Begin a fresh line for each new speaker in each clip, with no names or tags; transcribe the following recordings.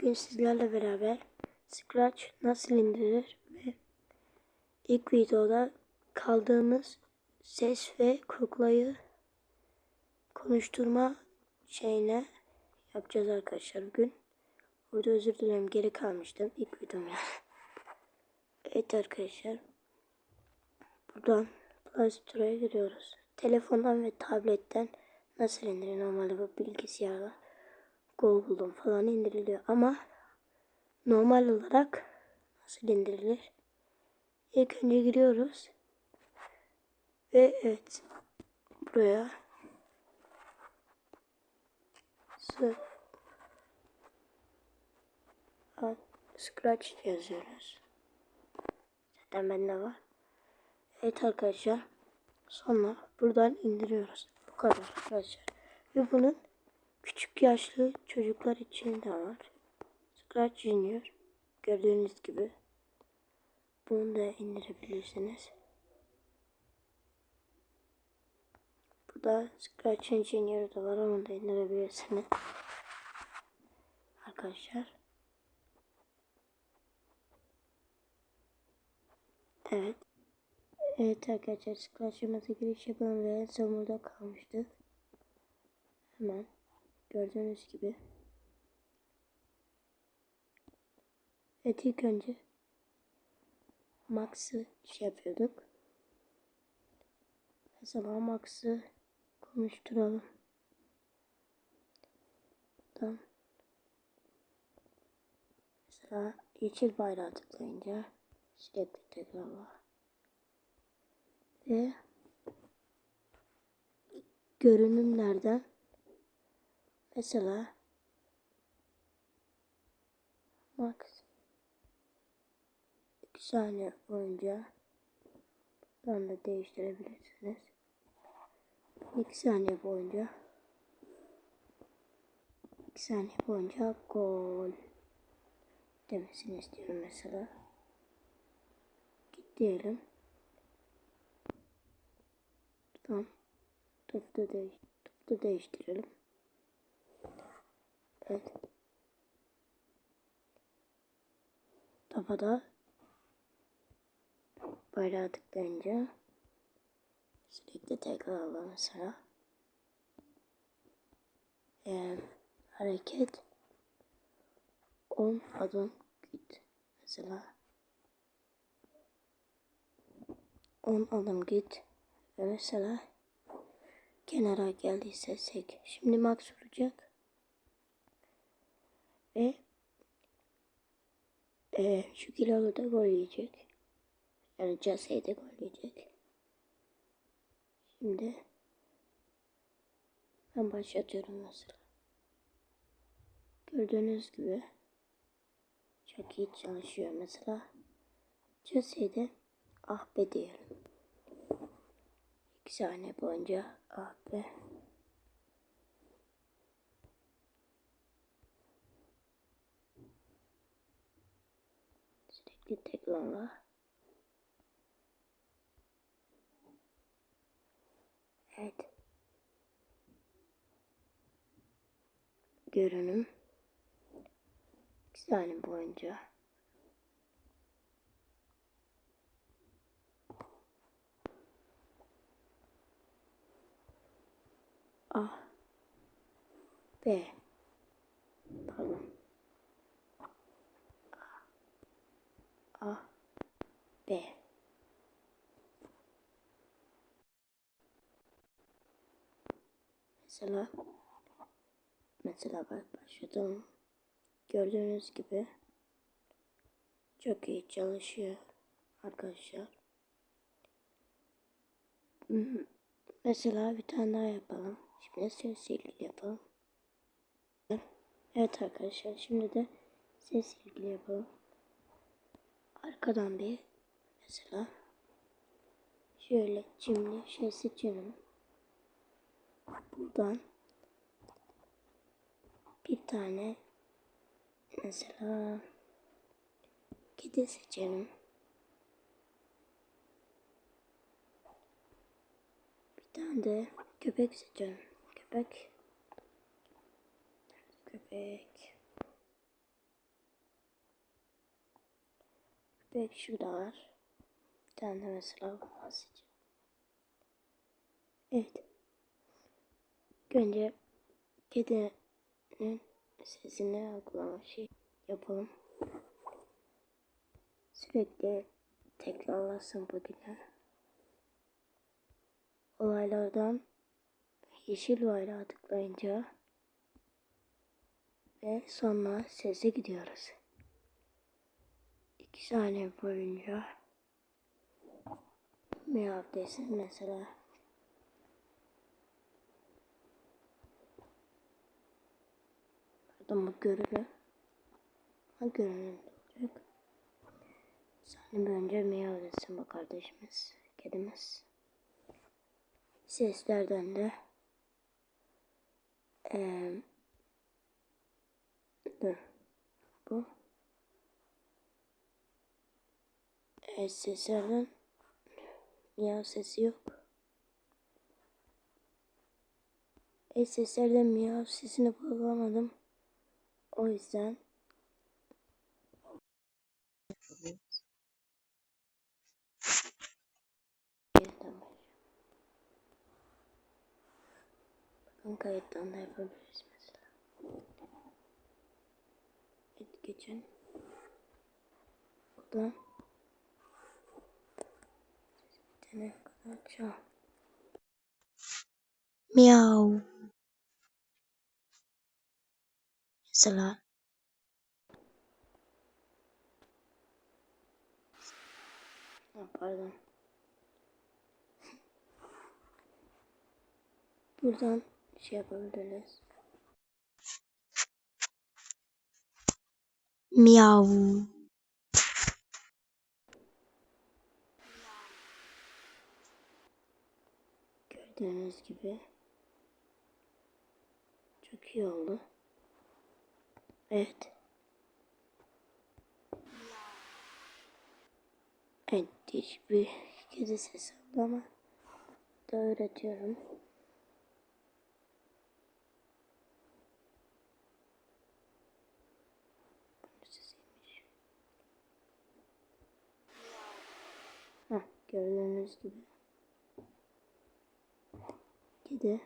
Bugün sizlerle beraber Scratch nasıl indirilir ve ilk videoda kaldığımız ses ve kuklayı konuşturma şeyine yapacağız arkadaşlar bugün. Burada özür dilerim geri kalmıştım ilk videom yani. Evet arkadaşlar. Buradan Play Store'a giriyoruz. Telefondan ve tabletten nasıl indirir normalde bu bilgisayarla. Google'dan falan indiriliyor ama normal olarak nasıl indirilir? İlk önce giriyoruz ve evet buraya Scratch yazıyoruz. Zaten bende var. Evet arkadaşlar. Sonra buradan indiriyoruz. Bu kadar arkadaşlar. Ve bunun küçük yaşlı çocuklar için de var. Scratch Junior. Gördüğünüz gibi. Bunu da indirebilirsiniz. Burada Scratch Junior da var. Onu da indirebilirsiniz. Arkadaşlar. Evet. Evet arkadaşlar Scratch'ımıza giriş yapalım ve burada kalmıştık. Hemen gördüğünüz gibi. Evet ilk önce Max'ı şey yapıyorduk. Mesela Max'ı konuşturalım. Tamam. Mesela yeşil bayrağı tıklayınca sürekli tekrarla. Ve görünümlerden mesela Max 2 saniye boyunca buradan da değiştirebilirsiniz. 2 saniye boyunca 2 saniye boyunca gol demesini istiyorum mesela. Git diyelim. Tamam. Topu da, değiş topu da değiştirelim. Evet. Topa bayrağı tıklayınca sürekli tekrarla mesela. Ee, hareket 10 adım git mesela 10 adım git ve mesela kenara geldiyse sek. Şimdi max vuracak. Ve e, şu kilolu da gol yiyecek. Yani Casey de gol yiyecek. Şimdi ben başlatıyorum mesela. Gördüğünüz gibi çok iyi çalışıyor mesela. Casey de ah be diyelim. 2 saniye boyunca ah be. Sürekli tekrarla. Evet. Görünüm. 2 saniye boyunca. A B pardon A B mesela mesela bak başladım gördüğünüz gibi çok iyi çalışıyor arkadaşlar mesela bir tane daha yapalım Şimdi ses ilgili yapalım. Evet arkadaşlar şimdi de ses ilgili yapalım. Arkadan bir mesela şöyle şimdi şey seçelim. Buradan bir tane mesela kedi seçelim. Bir tane de köpek seçelim. Köpek. Köpek. Köpek şurada var. Tane mesela bundan. Evet. Önce kedinin sesini algılama şey yapalım. Sürekli tekrarlasın bugünü. Olaylardan yeşil bayrağı tıklayınca ve sonra sese gidiyoruz. İki saniye boyunca miyav desin mesela. Pardon bu görünü. Ha görünüm olacak. Saniye boyunca miyav desin bu kardeşimiz. Kedimiz. Seslerden de eee dur. Bu Evet seslerden miyav sesi yok. Evet seslerden miyav sesini bulamadım. O yüzden. Bakın kayıttan da yapabiliriz mesela. Evet geçin. Buradan bitene kadar çal. Miyav. Mesela Ha, pardon. Buradan şey yapabiliriz.
Miau.
Gördüğünüz gibi çok iyi oldu. Evet. Evet değişik bir kedi sesi ama da öğretiyorum. Heh, gördüğünüz gibi. Kedi.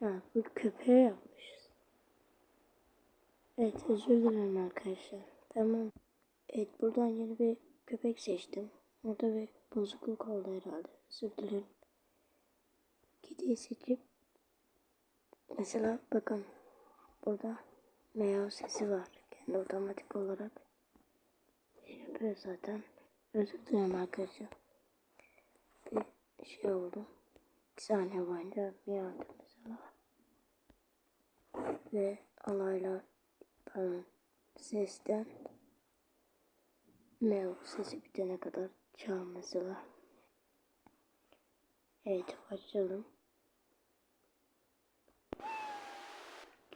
Ha, bu köpeğe yapmışız. Evet özür dilerim arkadaşlar. Tamam. Evet buradan yeni bir köpek seçtim. Orada bir bozukluk oldu herhalde. Özür dilerim. Kediyi seçip mesela bakın burada meow sesi var. Kendi otomatik olarak şey yapıyor zaten. Özür dilerim arkadaşlar. Bir şey oldu. 2 saniye boyunca miyavdı mesela. Ve alaylar pardon sesten meow sesi bitene kadar çal mesela. Evet başlayalım.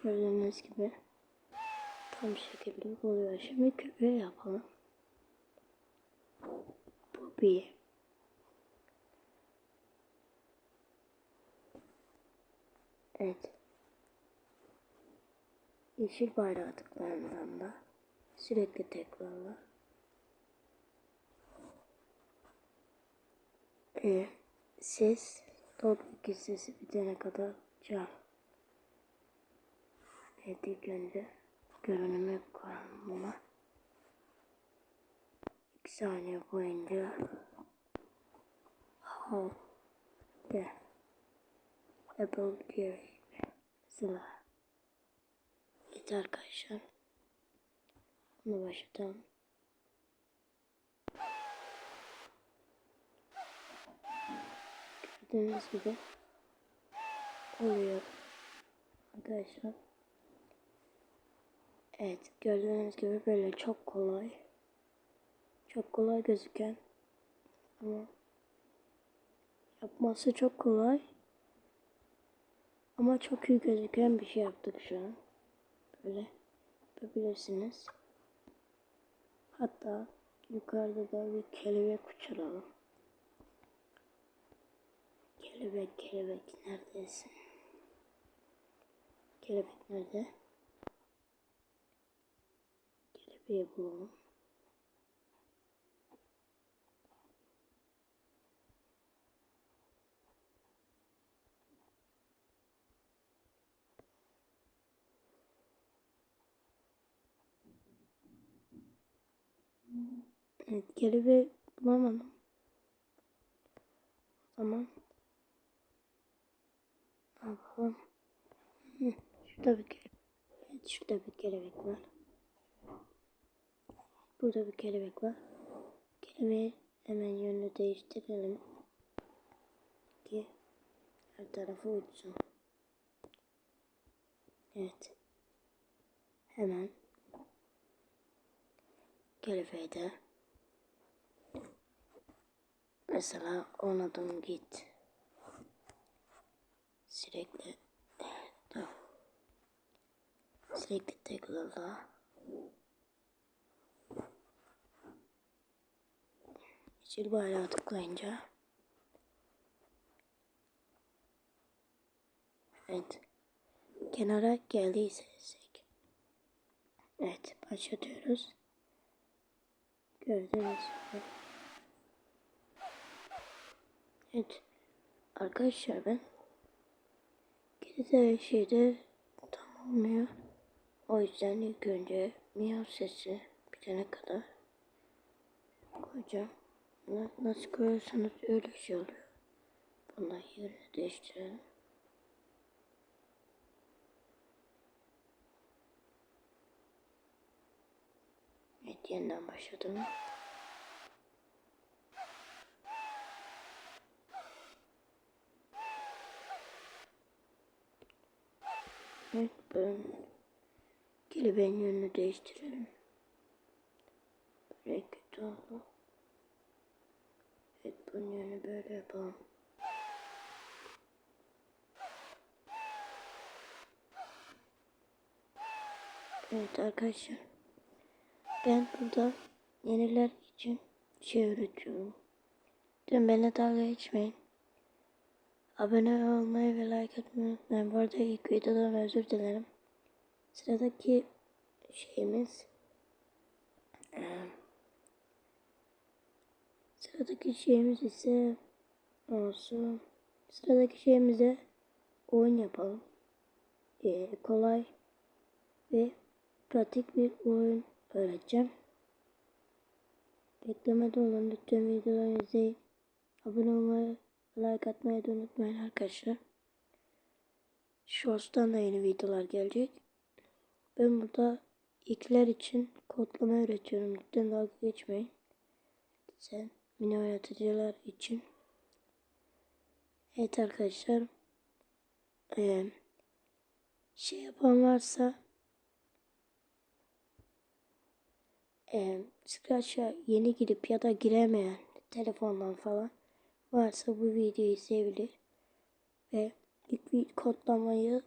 Gördüğünüz gibi tam şekilde oluyor. Şimdi köpeği yapalım. Bu bir. Evet. Yeşil bayrağı tıklandığında sürekli tekrarla. Ee, ses top iki sesi bitene kadar çal. Evet ilk önce görünümü buna. 2 saniye boyunca how de Gibi. Mesela Evet arkadaşlar. Bunu başlatalım. Gördüğünüz gibi oluyor arkadaşlar. Evet gördüğünüz gibi böyle çok kolay. Çok kolay gözüken ama yapması çok kolay. Ama çok iyi gözüken bir şey yaptık şu an. Böyle yapabilirsiniz. Hatta yukarıda da bir kelebek uçuralım. Kelebek kelebek neredesin? Kelebek nerede? Kelebek köpeği bulalım. Evet, kelebeği bulamadım. O zaman yapalım? Şurada bir kelebek. Evet, şurada bir kelebek var. Burada bir kelebek var. Kelebeği hemen yönünü değiştirelim. Ki her tarafı uçsun. Evet. Hemen kelebeği de mesela onadım git. Sürekli dur. Sürekli tekrarla. Yeşil bayrağı tıklayınca Evet. Kenara geldiysek Evet başlatıyoruz. Gördüğünüz gibi. Evet. Arkadaşlar ben Kedide şeyde tam olmuyor. O yüzden ilk önce miyav sesi bitene kadar koyacağım. Na- Nasıl koyarsanız öyle şey oluyor. Bundan yerini değiştirelim. Yeniden başladım. Evet ben kelebeğin yönünü değiştirelim. Böyle kötü oldu. Evet bunun yönünü böyle yapalım. Evet arkadaşlar. Ben burada yeniler için şey öğretiyorum. Lütfen benimle dalga geçmeyin. Abone olmayı ve like atmayı unutmayın. Bu arada ilk videodan özür dilerim. Sıradaki şeyimiz sıradaki şeyimiz ise olsun. Sıradaki şeyimize oyun yapalım. Eee, kolay ve pratik bir oyun öğreteceğim. Beklemede olun. Lütfen videoları izleyin. Abone olmayı, like atmayı da unutmayın arkadaşlar. Shorts'tan da yeni videolar gelecek. Ben burada ilkler için kodlama öğretiyorum. Lütfen dalga geçmeyin. Sen mini yaratıcılar için. Evet arkadaşlar. Ee, şey yapan varsa e, Scratch'a yeni girip ya da giremeyen telefondan falan varsa bu videoyu izleyebilir. Ve ilk kodlamayı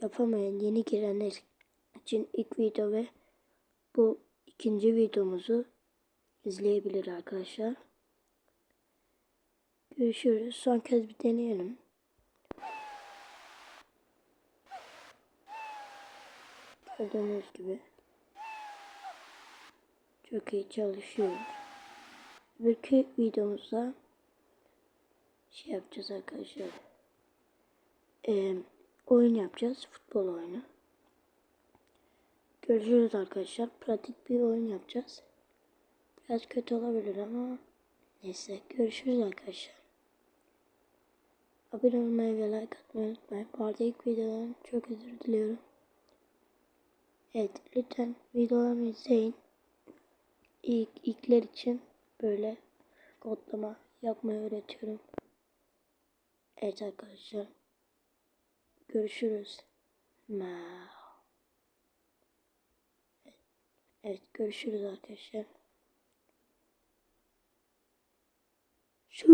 yapamayan yeni girenler için ilk video ve bu ikinci videomuzu izleyebilir arkadaşlar. Görüşürüz. Son kez bir deneyelim. Gördüğünüz gibi çok iyi çalışıyor. Öbürkü videomuzda şey yapacağız arkadaşlar. Ee, oyun yapacağız. Futbol oyunu. Görüşürüz arkadaşlar. Pratik bir oyun yapacağız. Biraz kötü olabilir ama neyse. Görüşürüz arkadaşlar. Abone olmayı ve like atmayı unutmayın. Bu arada ilk videodan çok özür diliyorum. Evet lütfen videolarımı izleyin. İlk, ilkler için böyle kodlama yapmayı öğretiyorum. Evet arkadaşlar. Görüşürüz. Evet görüşürüz arkadaşlar. Şu